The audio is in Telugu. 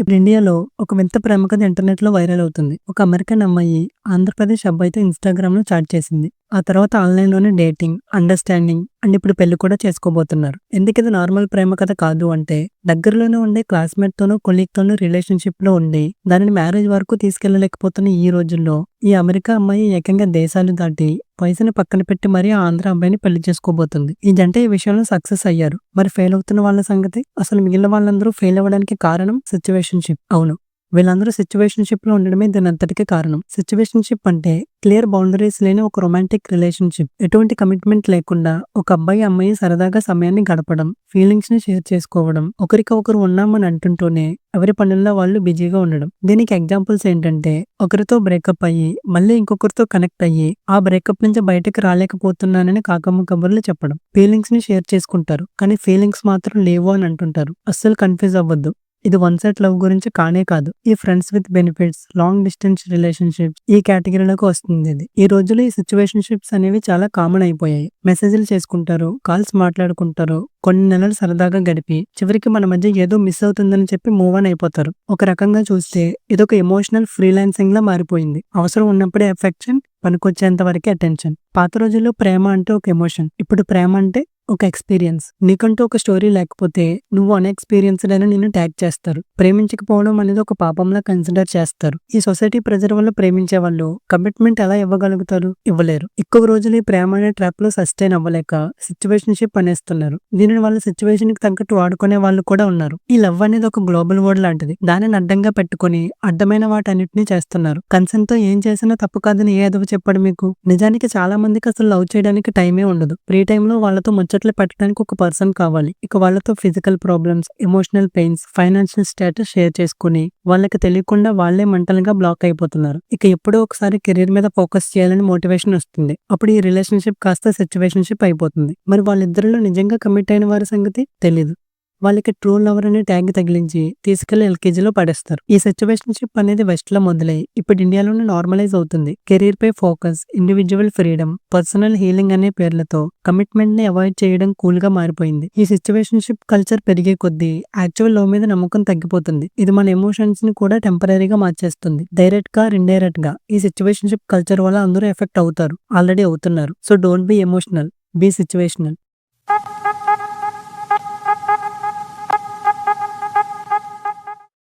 ఇప్పుడు ఇండియాలో ఒక వింత ప్రేమ కథ ఇంటర్నెట్లో వైరల్ అవుతుంది. ఒక అమెరికన్ అమ్మాయి ఆంధ్రప్రదేశ్ అబ్బాయితో ఇన్స్టాగ్రామ్లో చాట్ చేసింది. ఆ తర్వాత ఆన్లైన్లోనే డేటింగ్ అండర్స్టాండింగ్ అండ్ ఇప్పుడు పెళ్ళి కూడా చేసుకోబోతున్నారు. ఎందుకు ఇది నార్మల్ ప్రేమ కథ కాదు అంటే దగ్గరలోనే ఉండే క్లాస్మేట్ తోనో కొలీగ్ తోనో రిలేషన్షిప్లో ఉండి దానిని మ్యారేజ్ వరకు తీసుకెళ్ళలేకపోతున్న ఈ రోజుల్లో ఈ అమెరికా అమ్మాయి ఏకంగా దేశాలు దాటి వయసుని పక్కన పెట్టి మరీ ఆంధ్ర అబ్బాయిని పెళ్ళి చేసుకోబోతుంది. ఈ జంట ఈ విషయంలో సక్సెస్ అయ్యారు. మరి ఫెయిల్ అవుతున్న వాళ్ళ సంగతి? అసలు మిగిలిన వాళ్ళందరూ ఫెయిల్ అవ్వడానికి కారణం? సిచ్యువేషన్షిప్ అవును. వీళ్ళందరూ సిచ్యువేషన్షిప్లో ఉండడమే దీని అంతటికీ కారణం. సిచ్యువేషన్షిప్ అంటే క్లియర్ బౌండరీస్ లేని ఒక రొమాంటిక్ రిలేషన్షిప్ ఎటువంటి కమిట్మెంట్ లేకుండా ఒక అబ్బాయి అమ్మాయి సరదాగా సమయాన్ని గడపడం ఫీలింగ్స్ని షేర్ చేసుకోవడం ఒకరికి ఒకరు ఉన్నామని అంటుంటూనే ఎవరి పనుల్లో వాళ్ళు బిజీగా ఉండడం. దీనికి ఎగ్జాంపుల్స్ ఏంటంటే ఒకరితో బ్రేకప్ అయ్యి మళ్ళీ ఇంకొకరితో కనెక్ట్ అయ్యి ఆ బ్రేకప్ నుంచి బయటకు రాలేకపోతున్నానని కాకమ్మ కబుర్లు చెప్పడం. ఫీలింగ్స్ని షేర్ చేసుకుంటారు కానీ ఫీలింగ్స్ మాత్రం లేవు అని అంటుంటారు. అస్సలు కన్ఫ్యూజ్ అవ్వద్దు. ఇది వన్ సైడ్ లవ్ గురించి కానే కాదు. ఈ friends with benefits long distance relationships ఈ కేటగిరీలోకి వస్తుంది ఇది. ఈ రోజుల్లో ఈ సిచ్యువేషన్షిప్స్ అనేవి చాలా కామన్ అయిపోయాయి. మెసేజ్లు చేసుకుంటారు కాల్స్ మాట్లాడుకుంటారు కొన్ని నెలలు సరదాగా గడిపి చివరికి మన మధ్య ఏదో మిస్ అవుతుందని చెప్పి మూవ్ ఆన్ అయిపోతారు. ఒక రకంగా చూస్తే ఇదొక ఎమోషనల్ ఫ్రీలాన్సింగ్ లా మారిపోయింది. అవసరం ఉన్నప్పుడే ఎఫెక్షన్ పనికొచ్చేంత వరకే అటెన్షన్. పాత రోజుల్లో ప్రేమ అంటే ఒక ఎమోషన్. ఇప్పుడు ప్రేమ అంటే ఒక ఎక్స్పీరియన్స్. నీకంటూ ఒక స్టోరీ లేకపోతే నువ్వు అన్ఎక్స్పీరియన్స్డ్ అని నిన్ను ట్యాగ్ చేస్తారు. ప్రేమించకపోవడం అనేది ఒక పాపంలా కన్సిడర్ చేస్తారు. ఈ సొసైటీ ప్రెజర్ వల్ల ప్రేమించే వాళ్ళు కమిట్మెంట్ ఎలా ఇవ్వగలుగుతారు? ఇవ్వలేరు. ఎక్కువ రోజులు ఈ ప్రేమ అనే ట్రాప్లో సస్టైన్ అవ్వలేక సిచ్యువేషన్షిప్ అనేస్తున్నారు. దీనిని వాళ్ళ సిచ్యువేషన్కి తగ్గట్టు వాడుకునే వాళ్ళు కూడా ఉన్నారు. ఈ లవ్ అనేది ఒక గ్లోబల్ వర్డ్ లాంటిది. దానిని అడ్డంగా పెట్టుకుని అడ్డమైన వాటన్నిటిని చేస్తున్నారు. కన్సెంట్తో ఏం చేసినా తప్పు కాదని ఏ అదవ చెప్పాడు మీకు. నిజానికి చాలా మందికి అసలు లవ్ చేయడానికి టైమే ఉండదు. ఫ్రీ టైంలో వాళ్ళతో ముచ్చట్లు పెట్టడానికి ఒక పర్సన్ కావాలి. ఇక వాళ్ళతో physical problems emotional pains financial status share చేసుకుని వాళ్ళకి తెలియకుండా వాళ్ళే మెంటల్గా బ్లాక్ అయిపోతున్నారు. ఇక ఎప్పుడో ఒకసారి కెరీర్ మీద ఫోకస్ చేయాలని మోటివేషన్ వస్తుంది. అప్పుడు ఈ రిలేషన్షిప్ కాస్త సిచ్యువేషన్షిప్ అయిపోతుంది. మరి వాళ్ళిద్దరిలో నిజంగా కమిట్ అయిన వారి సంగతి తెలీదు. వాళ్ళకి ట్రూ లవర్ అనే ట్యాగ్ తగిలించి తీసుకెళ్ళి ఎల్కేజీలో పడేస్తారు. ఈ సిచ్యువేషన్షిప్ అనేది వెస్ట్లో మొదలై ఇప్పుడు ఇండియాలోనే నార్మలైజ్ అవుతుంది. కెరీర్ పై focus individual freedom personal healing అనే పేర్లతో కమిట్మెంట్ని అవాయిడ్ చేయడం కూల్గా మారిపోయింది. ఈ సిచ్యువేషన్షిప్ కల్చర్ పెరిగే కొద్దీ యాక్చువల్ లవ్ మీద నమ్మకం తగ్గిపోతుంది. ఇది మన ఎమోషన్స్ని కూడా టెంపరీగా మార్చేస్తుంది. డైరెక్ట్గా ఇండైరెక్ట్గా ఈ సిచ్యువేషన్షిప్ కల్చర్ వల్ల అందరూ ఎఫెక్ట్ అవుతారు. ఆల్రెడీ అవుతున్నారు. So don't be emotional be situational